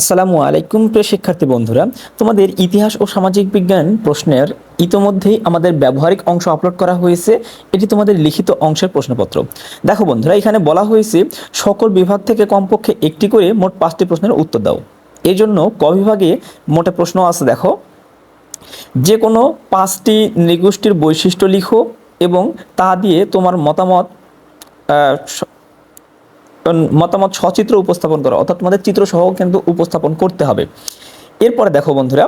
আসসালামু আলাইকুম প্রিয় শিক্ষার্থী বন্ধুরা, তোমাদের ইতিহাস ও সামাজিক বিজ্ঞান প্রশ্নের ইতোমধ্যেই আমাদের ব্যবহারিক অংশ আপলোড করা হয়েছে। এটি তোমাদের লিখিত অংশের প্রশ্নপত্র। দেখো বন্ধুরা, এখানে বলা হয়েছে, সকল বিভাগ থেকে কমপক্ষে একটি করে মোট পাঁচটি প্রশ্নের উত্তর দাও। এই জন্য ক বিভাগে মোটে প্রশ্ন আছে, দেখো। যে কোনো পাঁচটি নৃগোষ্ঠীর বৈশিষ্ট্য লিখো এবং তা দিয়ে তোমার মতামত মতামত সচিত্র উপস্থাপন করা, অর্থাৎ তোমাদের চিত্র সহ কিন্তু উপস্থাপন করতে হবে। এরপরে দেখো বন্ধুরা,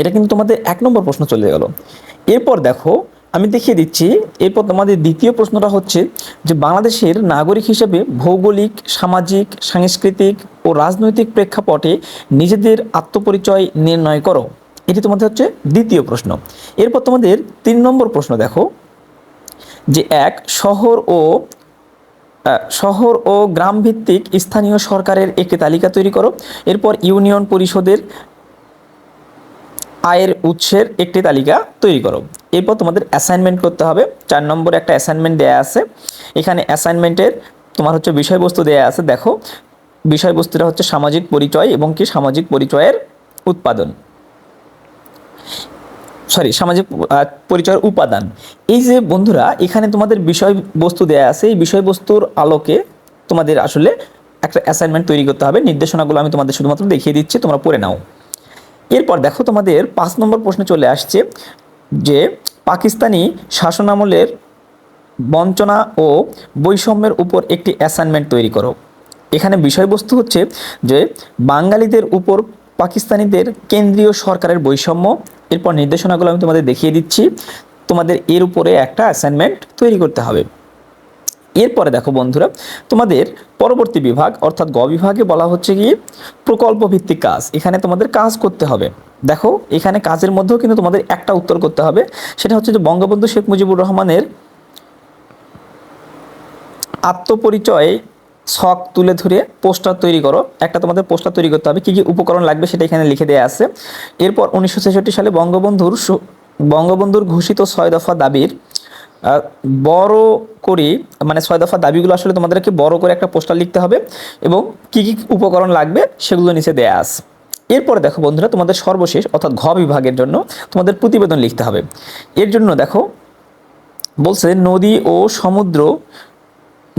এটা কিন্তু তোমাদের এক নম্বর প্রশ্ন চলে গেল। এরপর দেখো, আমি দেখিয়ে দিচ্ছি, এরপর তোমাদের দ্বিতীয় প্রশ্নটা হচ্ছে যে বাংলাদেশের নাগরিক হিসেবে ভৌগোলিক, সামাজিক, সাংস্কৃতিক ও রাজনৈতিক প্রেক্ষাপটে নিজেদের আত্মপরিচয় নির্ণয় করো। এটি তোমাদের হচ্ছে দ্বিতীয় প্রশ্ন। এরপর তোমাদের তিন নম্বর প্রশ্ন দেখো, যে এক, শহর ও শহর ও গ্রাম ভিত্তিক স্থানীয় সরকারের একটি তালিকা তৈরি করো। এরপর ইউনিয়ন পরিষদের আয়ের উৎসের একটি তালিকা তৈরি করো। এরপর তোমাদের অ্যাসাইনমেন্ট করতে হবে। চার নম্বরে একটা অ্যাসাইনমেন্ট দেয়া আছে। এখানে অ্যাসাইনমেন্টের তোমার হচ্ছে বিষয়বস্তু দেয়া আছে। দেখো, বিষয়বস্তুটা হচ্ছে সামাজিক পরিচয় এবং কি সামাজিক পরিচয়ের উৎপাদন। সরি, সামাজিক পরিচয়ের উপাদান। এই যে বন্ধুরা, এখানে তোমাদের বিষয়বস্তু দেয়া আছে। এই বিষয়বস্তুর আলোকে তোমাদের আসলে একটা অ্যাসাইনমেন্ট তৈরি করতে হবে। নির্দেশনাগুলো আমি তোমাদের শুধুমাত্র দেখিয়ে দিচ্ছি, তোমরা পড়ে নাও। এরপর দেখো তোমাদের পাঁচ নম্বর প্রশ্নে চলে আসছে যে, পাকিস্তানি শাসনামলের বঞ্চনা ও বৈষম্যের উপর একটি অ্যাসাইনমেন্ট তৈরি করো। এখানে বিষয়বস্তু হচ্ছে যে, বাঙালিদের উপর পাকিস্তানিদের কেন্দ্রীয় সরকারের বৈষম্য। এরপর নির্দেশনাগুলো আমি তোমাদের দেখিয়ে দিচ্ছি। তোমাদের এর উপরে একটা অ্যাসাইনমেন্ট তৈরি করতে হবে। এরপরে দেখো বন্ধুরা, তোমাদের পরবর্তী বিভাগ, অর্থাৎ গ বিভাগে বলা হচ্ছে কি? প্রকল্প ভিত্তিক কাজ। এখানে তোমাদের কাজ করতে হবে। দেখো, এখানে কাজের মধ্যেও কিন্তু তোমাদের একটা উত্তর করতে হবে। সেটা হচ্ছে যে বঙ্গবন্ধু শেখ মুজিবুর রহমানের আত্মপরিচয় ছক তুলে ধরে পোস্টার তৈরি করো। একটা তোমাদের পোস্টার তৈরি করতে হবে। কী কী উপকরণ লাগবে সেটা এখানে লিখে দেওয়া আছে। এরপর উনিশশো ছেষট্টি সালে বঙ্গবন্ধুর বঙ্গবন্ধুর ঘোষিত ছয় দফা দাবির বড় করে মানে ছয় দফা দাবিগুলো আসলে তোমাদেরকে বড় করে একটা পোস্টার লিখতে হবে এবং কী কী উপকরণ লাগবে সেগুলো নিচে দেয়া আছে। এরপরে দেখো বন্ধুরা, তোমাদের সর্বশেষ অর্থাৎ ঘ বিভাগের জন্য তোমাদের প্রতিবেদন লিখতে হবে। এর জন্য দেখো, বলছে নদী ও সমুদ্র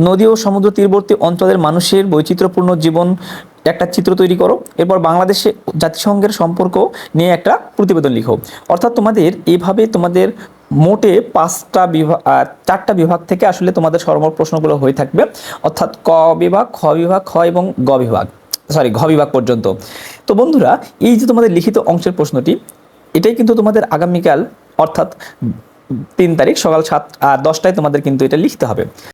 নদী ও সমুদ্র তীরবর্তী অঞ্চলের মানুষের বৈচিত্র্যপূর্ণ জীবন একটা চিত্র তৈরি করো। এরপর বাংলাদেশে জাতিসংঘের সম্পর্ক নিয়ে একটা প্রতিবেদন লিখো। অর্থাৎ তোমাদের এভাবে তোমাদের মোটে পাঁচটা বিভাগ চারটা বিভাগ থেকে আসলে তোমাদের সর্ব প্রশ্নগুলো হয়ে থাকবে। অর্থাৎ ক বিভাগ, খ বিভাগ, খ এবং গ বিভাগ। সরি, ঘ বিভাগ পর্যন্ত। তো বন্ধুরা, এই যে তোমাদের লিখিত অংশের প্রশ্নটি, এটাই কিন্তু তোমাদের আগামীকাল, অর্থাৎ তিন তারিখ সকাল সাত দশটায় তোমাদের কিন্তু এটা লিখতে হবে।